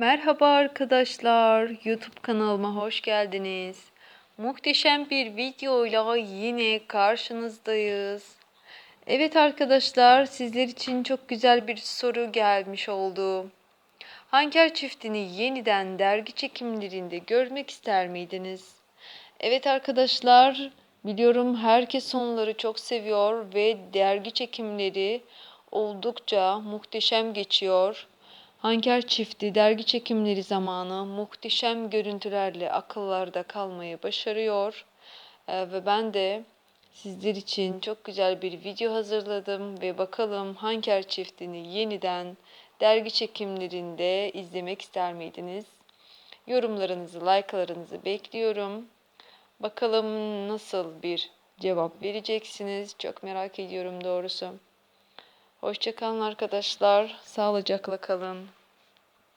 Merhaba arkadaşlar, YouTube kanalıma hoş geldiniz. Muhteşem bir videoyla yine karşınızdayız. Evet arkadaşlar, sizler için çok güzel bir soru gelmiş oldu. Hanker çiftini yeniden dergi çekimlerinde görmek ister miydiniz? Evet arkadaşlar, biliyorum herkes onları çok seviyor ve dergi çekimleri oldukça muhteşem geçiyor. Hanker çifti dergi çekimleri zamanı muhteşem görüntülerle akıllarda kalmayı başarıyor. Ee, ve ben de sizler için çok güzel bir video hazırladım ve bakalım Hanker çiftini yeniden dergi çekimlerinde izlemek ister miydiniz? Yorumlarınızı, like'larınızı bekliyorum. Bakalım nasıl bir cevap vereceksiniz? Çok merak ediyorum doğrusu. Hoşçakalın arkadaşlar. Sağlıcakla kalın.